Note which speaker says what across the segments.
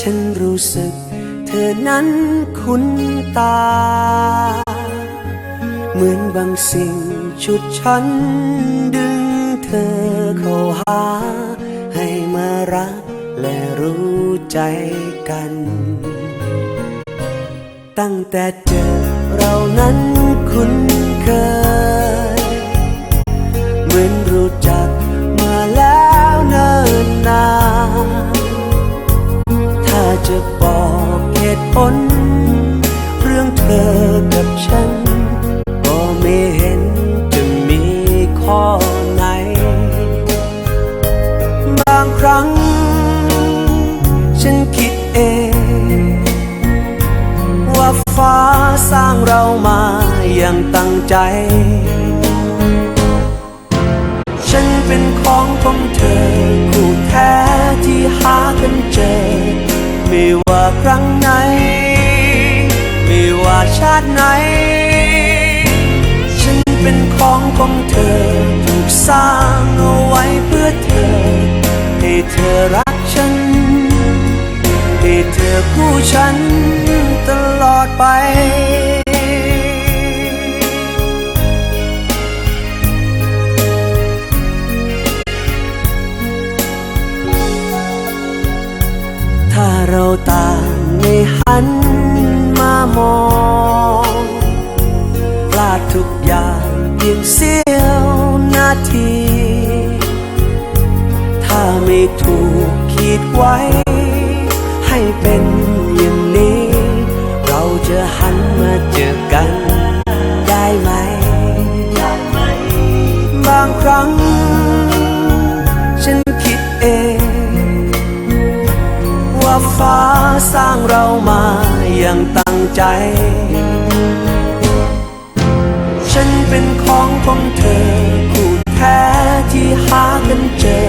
Speaker 1: ฉันรู้สึกเธอนั้นคุ้นตา เหมือนบางสิ่งชุดฉัน ดึงเธอเข้าหา ให้มารักและรู้ใจกัน ตั้งแต่เจอเรานั้นคุ้นเคย จะบอกเหตุผล เรื่องเธอกับฉัน ก็ไม่เห็นจะมีข้อไหน บางครั้ง ฉันคิดเอง ว่าฟ้าสร้างเรามาอย่างตั้งใจ ฉันเป็นของของเธอ ไม่ว่าครั้งไหน ไม่ว่าชาติไหน ฉันเป็นของของเธอ ถูกสร้างเอาไว้เพื่อเธอ ให้เธอรักฉัน ให้เธอคู่ฉันตลอดไป นมามองพลาดทุกอย่างเพียงเสี้ยวนาที ถ้าไม่ถูกขีดไว้ ให้เป็นอย่างนี้ เราจะหันมาเจอกันได้ไหม บางครั้ง ว่าฟ้าสร้างเรามาอย่างตั้งใจ ฉันเป็นของของเธอคู่แท้ที่หากันเจอ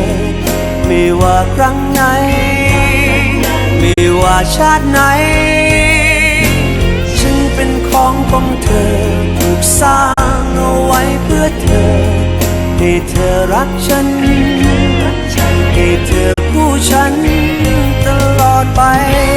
Speaker 1: ไม่ว่าครั้งไหน ไม่ว่าชาติไหน ฉันเป็นของของเธอถูกสร้างเอาไว้เพื่อเธอ ให้เธอรักฉัน ให้เธอคู่ฉัน ไป